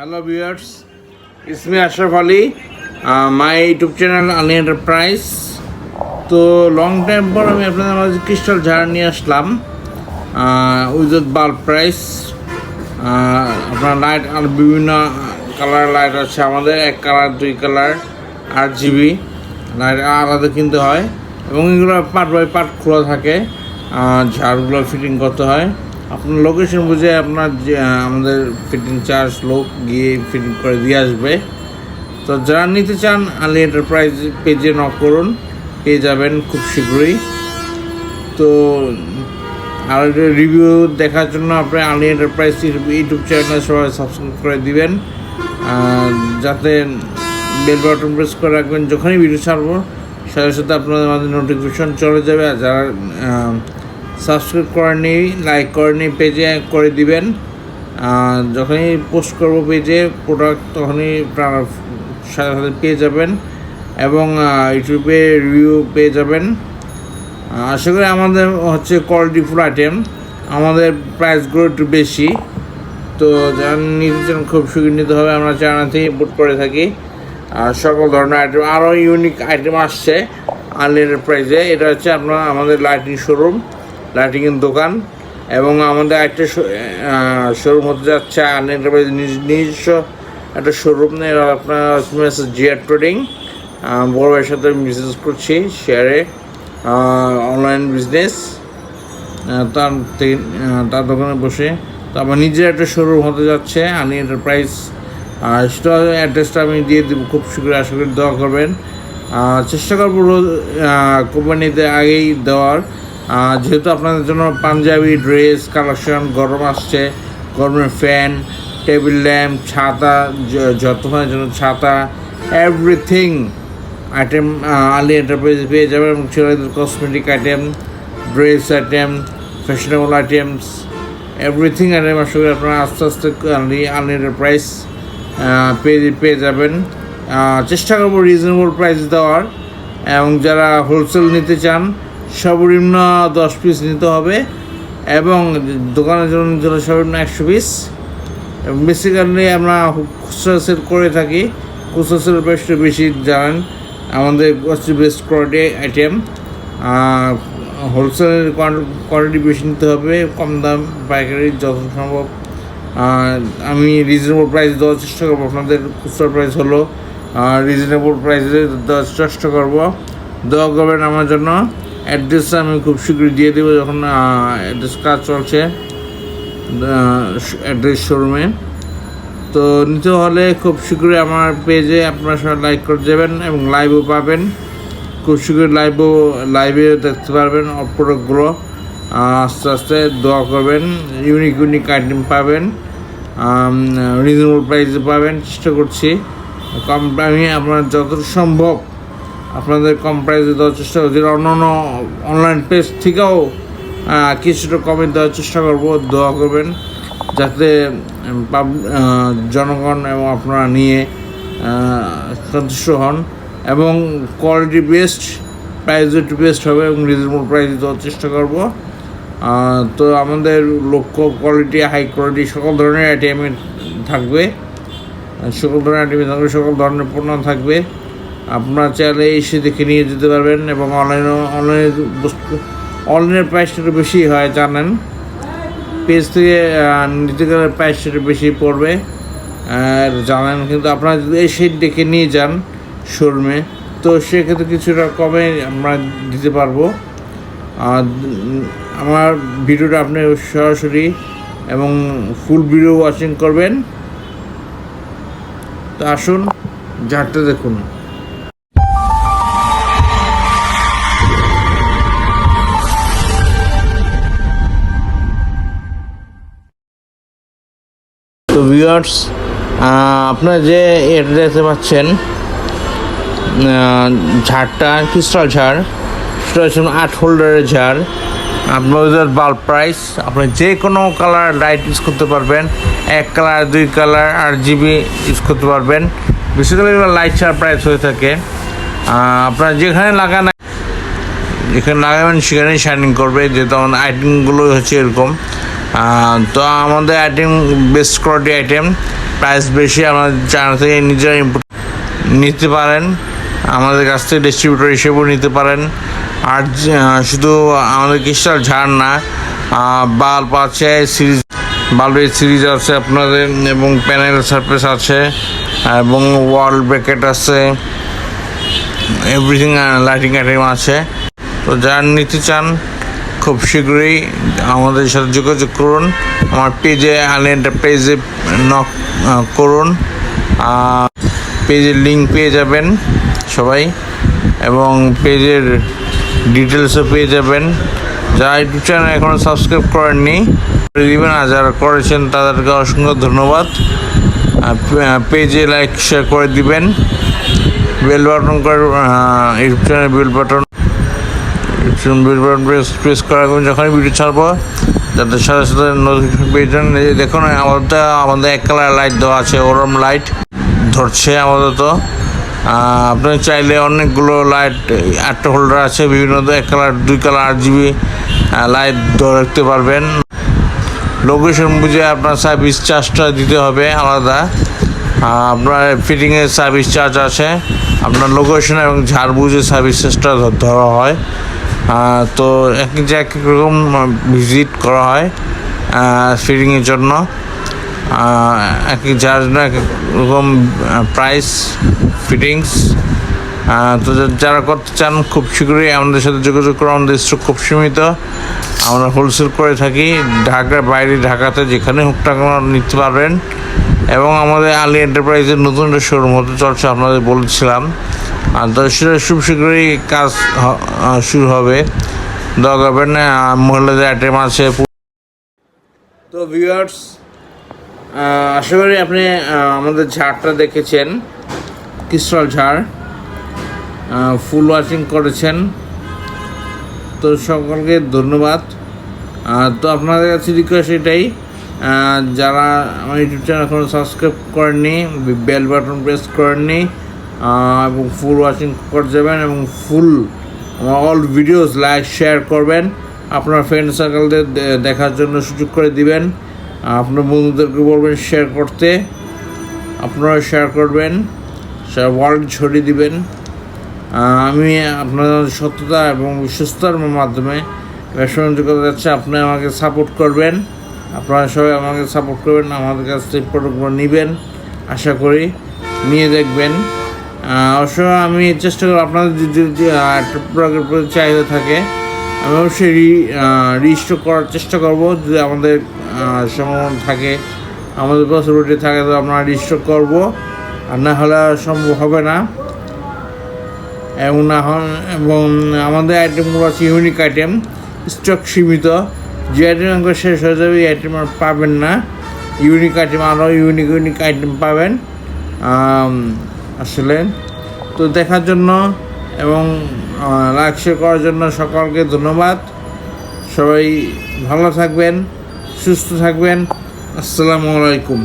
Hello viewers ইসমি Ashraf Ali my YouTube channel Ali enterprise তো long time পর আমি আপনাদের মাঝে ক্রিস্টাল ঝাড় নিয়ে আসলাম। উইথ বাল্ব প্রাইস আপনার লাইট আর বিভিন্ন কালার লাইট আছে আমাদের। এক কালার দুই কালার আট জিবি লাইট আলাদা কিনতে হয়। এবং এগুলো পার্ট বাই পার্ট খোলা থাকে। ঝাড়গুলো ফিটিং করতে হয়। আপনার লোকেশন বুঝে আপনার যে আমাদের ফিটিং চার্জ লোক গিয়ে ফিটিং করে দিয়ে আসবে। তো যারা নিতে চান আলি এন্টারপ্রাইজ পেজে নক করুন, পেয়ে যাবেন খুব শীঘ্রই। তো আর রিভিউ দেখার জন্য আপনি আলি এন্টারপ্রাইজ ইউটিউব চ্যানেল সবাই সাবস্ক্রাইব করে দিবেন। যাতে বেল বাটন প্রেস করে রাখবেন, যখনই ভিডিও ছাড়বো, সাথে সাথে আপনাদের আমাদের নোটিফিকেশন চলে যাবে। আর যারা সাবস্ক্রাইব করেনি লাইক করেনি পেজে করে দিবেন। যখনই পোস্ট করব পেজে প্রোডাক্ট তখনই সাথে সাথে পেয়ে যাবেন এবং ইউটিউবে রিভিউ পেয়ে যাবেন। আশা করি আমাদের হচ্ছে কোয়ালিটি ফুল আইটেম আমাদের প্রাইসগুলো একটু বেশি। তো যারা নিতে চান, খুব সুখী নিতে হবে। আমরা চায়না থেকে ইম্পোর্ট করে থাকি। আর সকল ধরনের আইটেম আরও ইউনিক আইটেম আসছে আনলিমিটেড প্রাইসে এটা হচ্ছে আপনার, আমাদের লাইটিং শোরুম লাইটিংয়ের দোকান এবং আমাদের একটা শোরুম হতে যাচ্ছে আনলিমিটেড প্রাইস নিজস্ব একটা শোরুম আপনার জিয়ার ট্রেডিং বড় ভাইয়ের সাথে বিজনেস করছি শেয়ারে অনলাইন বিজনেস তার তার দোকানে বসে। তো আমার নিজের একটা শোরুম হতে যাচ্ছে আনি এন্টারপ্রাইজ সেটা অ্যাড্রেসটা আমি দিয়ে দেবো, খুব শীঘ্রই আশা করি দেওয়া করবেন। চেষ্টা করব কোম্পানিতে আগেই দেওয়ার। যেহেতু আপনাদের জন্য পাঞ্জাবি ড্রেস কালেকশন গরম আসছে, গরমের ফ্যান টেবিল ল্যাম্প ছাতা যতক্ষণের জন্য ছাতা এভরিথিং আইটেম আলি এন্টারপ্রাইজ পেয়ে যাবেন এবং ছেলেদের cosmetic item dress item fashionable items everything item আসলে আপনারা আস্তে আস্তে আলি আলি এন্টারপ্রাইজ পেয়ে পেয়ে যাবেন। চেষ্টা করব রিজনেবল প্রাইস দেওয়ার এবং যারা হোলসেল নিতে চান সর্বনিম্ন দশ পিস নিতে হবে এবং দোকানের জন্য নিতে হলে সর্বনিম্ন একশো পিস বেসিক্যালি আমরা খুচরা সেল করে থাকি। খুচরা সেল বেশ বেশি জানেন, আমাদের হচ্ছে বেস্ট কোয়ালিটি আইটেম হোলসেলের কোয়ালিটি বেশি নিতে হবে, কম দাম, পাইকারি যত সম্ভব। আমি রিজনেবল প্রাইস দেওয়ার চেষ্টা করব, আপনাদের খুচরা প্রাইস হলো। রিজনেবল প্রাইসে দেওয়ার চেষ্টা করব। দেওয়া করবেন আমার জন্য। অ্যাড্রেস আমি খুব শীঘ্রই দিয়ে দেবো যখন অ্যাড্রেস কাজ চলছে অ্যাড্রেস শোরুমে। তো নিতে হলে খুব শীঘ্রই আমার পেজে আপনারা সবাই লাইক করে দেবেন এবং লাইভও পাবেন। খুব শীঘ্রই লাইভও লাইভে দেখতে পারবেন প্রোডাক্টগুলো আস্তে আস্তে দোয়া করবেন ইউনিক ইউনিক আইটেম পাবেন রিজনেবল প্রাইসে পাবেন, চেষ্টা করছি। কম, আমি আপনার যতটা সম্ভব আপনাদের কম প্রাইসে দেওয়ার চেষ্টা করছি। অন্য অন্য অনলাইন পেজ থেকেও কিছুটা কমে দেওয়ার চেষ্টা করব। দোয়া করবেন যাতে জনগণ এবং আপনারা নিয়ে সন্তুষ্ট হন এবং কোয়ালিটি বেস্ট প্রাইস একটু বেস্ট হবে এবং রিজনেবল প্রাইস দেওয়ার চেষ্টা করব। তো আমাদের লক্ষ্য কোয়ালিটি হাই কোয়ালিটি সকল ধরনের আইটেম থাকবে। সকল ধরনের আইটেম থাকবে, সকল ধরনের পণ্য থাকবে। আপনারা চাইলে এসে দেখে নিয়ে যেতে পারবেন এবং অনলাইনে অনলাইনে বস্তু, অনলাইনের প্রাইসটা একটু বেশি হয়, জানেন। পেজ থেকে নিতে গেলে প্রাইসটা একটু বেশি পড়বে। আর জানেন, কিন্তু আপনারা যদি এসে দেখে নিয়ে যান শোরুমে, তো সেক্ষেত্রে কিছুটা কমে আমরা দিতে পারব। আর আমার ভিডিওটা আপনি সরাসরি এবং ফুল ভিডিও ওয়াচিং করবেন। তো আসুন ঝাড়টা দেখুন। তো ভিউয়ার্স আপনারা যে এটা দেখতে পাচ্ছেন ঝাড়টা ক্রিস্টাল ঝাড়, সেটা হচ্ছে আট হোল্ডারের ঝাড়। আপনাদের বাল্ব প্রাইস আপনি যে কোনো কালার লাইট ইউজ করতে পারবেন, এক কালার দুই কালার আট জিবি ইউজ করতে পারবেন। বেসিক্যালি লাইট ছাড় প্রাইস হয়ে থাকে। আপনার যেখানে লাগান, যেখানে লাগাবেন, সেখানেই শাইনিং করবে, যেহেতু আমাদের আইটেমগুলো হচ্ছে এরকম। তো আমাদের item best quality item price বেশি, আমাদের চায়না থেকে নিজেরা ইম্পোর্ট নিতে পারেন, আমাদের কাছ থেকে ডিস্ট্রিবিউটর হিসেবেও নিতে পারেন। আর শুধু আমাদের ক্রিস্টাল ঝাড় না বাল্ব আছে সিরিজ বাল্বের সিরিজ আছে আপনাদের, এবং প্যানেল সারফেস আছে, এবং ওয়াল ব্র্যাকেট আছে এভরিথিং লাইটিং আইটেম আছে। তো যারা নিতে চান খুব শীঘ্রই আমাদের সাথে যোগাযোগ করুন। আমার পেজে আলিয়ান পেজে নক করুন। পেজের লিঙ্ক পেয়ে যাবেন সবাই। এবং পেজের ডিটেলসও পেয়ে যাবেন। যারা ইউটিউব চ্যানেল এখনও সাবস্ক্রাইব করেননি করে দিবেন আর যারা করেছেন, তাদেরকে অসংখ্য ধন্যবাদ। পেজে লাইক শেয়ার করে দিবেন। বেল বাটন করে YouTube channel bell button press press করার পর যখনই ভিডিও ছাড়বো যাতে সাথে সাথে নোটিফিকেশন পেয়ে যান দেখুন আমাদের আমাদের এক কালার লাইট দেওয়া আছে ওরম লাইট ধরছে আপাতত আহ, আপনি চাইলে অনেকগুলো লাইট আটটা হোল্ডার আছে বিভিন্ন এক কালার দুই কালার আট জিবি লাইট রাখতে পারবেন লোকেশন বুঝে আপনার সার্ভিস চার্জটা দিতে হবে আলাদা আপনার ফিটিংয়ের সার্ভিস চার্জ আছে আপনার লোকেশন এবং ঝাড় বুঝে সার্ভিস চার্জটা ধরা হয় তো এক এক এক এক রকম ভিজিট করা হয় ফিটিংয়ের জন্য। এক ঝাড় জন্য এক এক রকম প্রাইস ফিটিংস তো যারা করতে চান, খুব শীঘ্রই আমাদের সাথে যোগাযোগ করুন। আমাদের স্টক খুব সীমিত। আমরা হোলসেল করে থাকি। ঢাকার বাইরে, ঢাকাতে যেখানে হোক টাকা নিতে পারবেন। এবং আমাদের আলী এন্টারপ্রাইজের নতুন একটা শোরুম হতে চলছে, আপনাদের বলেছিলাম। আর খুব শীঘ্রই কাজ শুরু হবে। দোয়া করবেন মহিলাদের আইটেম আছে। তো ভিউয়ার্স আশা করি আপনি আমাদের ঝাড়টা দেখেছেন। ক্রিস্টাল ঝাড় ফুল ওয়াচিং করেছেন। তো সকলকে ধন্যবাদ। তো আপনাদের কাছে রিকোয়েস্ট এটাই যারা আমার ইউটিউব চ্যানেল এখনও সাবস্ক্রাইব করেননি বেল বাটন প্রেস করেননি এবং ফুল ওয়াচিং করে যাবেন এবং full all videos like share করবেন। আপনার ফ্রেন্ড সার্কেলদের দেখার জন্য সুযোগ করে দিবেন। আপনার বন্ধুদেরকে বলবেন শেয়ার করতে। আপনারা শেয়ার করবেন। ওয়ার্ল্ড ছড়িয়ে দিবেন। আমি আপনার সততা এবং বিশ্বস্তার মাধ্যমে ব্যবসা করতে যাচ্ছি, আপনি আমাকে সাপোর্ট করবেন। আপনারা সবাই আমাকে সাপোর্ট করবেন, আমাদের কাছ থেকে প্রোডাক্টগুলো নেবেন। আশা করি, নিয়ে দেখবেন। অবশ্য আমি চেষ্টা করব আপনাদের যদি চাহিদা থাকে, আমি অবশ্যই রি রিস্টোর করার চেষ্টা করব। যদি আমাদের সম্ভাবনা থাকে, আমাদের পসিবিলিটি থাকে, তো আমরা রিস্টোর করব। আর না হলে সম্ভব হবে না। এবং না এবং আমাদের আইটেমগুলো আছে ইউনিক আইটেম স্টক সীমিত। যে আইটেম আইটেমগুলো শেষ হয়ে যাবে, এই আইটেম আর পাবেন না। ইউনিক আইটেম আরও ইউনিক ইউনিক আইটেম পাবেন। আম, আসলে তো দেখার জন্য এবং লাইক শেয়ার করার জন্য সকলকে ধন্যবাদ। সবাই ভালো থাকবেন সুস্থ থাকবেন। আসসালামু আলাইকুম।